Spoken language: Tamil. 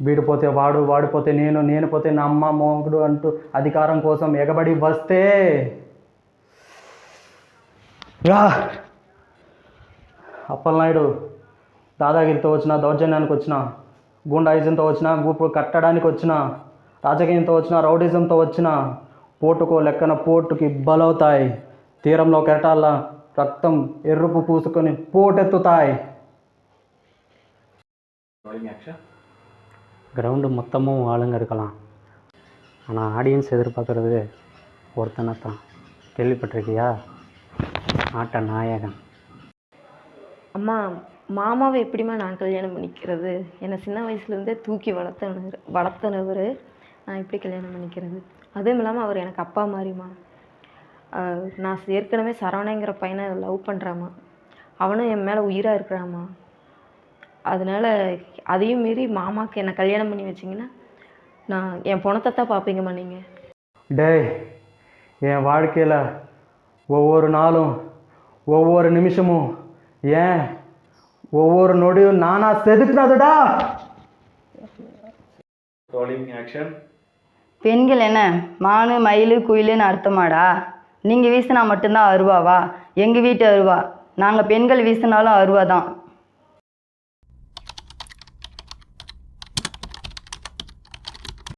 వీడిపోతే వాడు వాడిపోతే నేను నేను పోతే నా అమ్మ మోగుడు అంటూ అధికారం కోసం ఎగబడి వస్తే. యా! అప్పలనాయుడు దాదాగిరితో వచ్చిన దౌర్జన్యానికి వచ్చిన గుండాయిజంతో వచ్చిన గూపు కట్టడానికి వచ్చిన రాజకీయంతో వచ్చిన రౌడిజంతో వచ్చిన పోటుకో లెక్కన పోటుకి బలవుతాయి. తీరంలో కెరటాల రక్తం ఎరుపు పూసుకొని పోటెత్తుతాయి. கிரவுண்டு மொத்தமும் ஆளுங்க இருக்கலாம். ஆனால் ஆடியன்ஸ் எதிர்பார்க்குறது ஒருத்தனை தான் கேள்விப்பட்டிருக்கியா? ஆட்ட நாயகன். அம்மா மாமாவை எப்படிம்மா நான் கல்யாணம் பண்ணிக்கிறது? என்னை சின்ன வயசுலேருந்தே தூக்கி வளர்த்தனர் வளர்த்தனவர் நான் எப்படி கல்யாணம் பண்ணிக்கிறது. அதுவும் இல்லாமல் அவர் எனக்கு அப்பா மாதிரிம்மா நான் ஏற்கனவே சரவணங்கிற பையனை லவ் பண்ணுறாம்மா அவனும் என் மேலே உயிராக இருக்கிறாம்மா. அதனால அதையும் மீறி மாமாவுக்கு என்னை கல்யாணம் பண்ணி வச்சிங்கன்னா நான் என் பணத்தை தான் பார்ப்பீங்கம்மா நீங்கள் டேய் என் வாழ்க்கையில் ஒவ்வொரு நாளும் ஒவ்வொரு நிமிஷமும் ஏன் ஒவ்வொரு நொடியும் நானா செதுக்குனதுடா? பெண்கள் என்ன மானு மயில் குயிலுன்னு அர்த்தமாடா? நீங்கள் வீசினா மட்டும்தான் அருவாவா? எங்கள் வீட்டு அருவா? நாங்கள் பெண்கள் வீசினாலும் அருவா தான்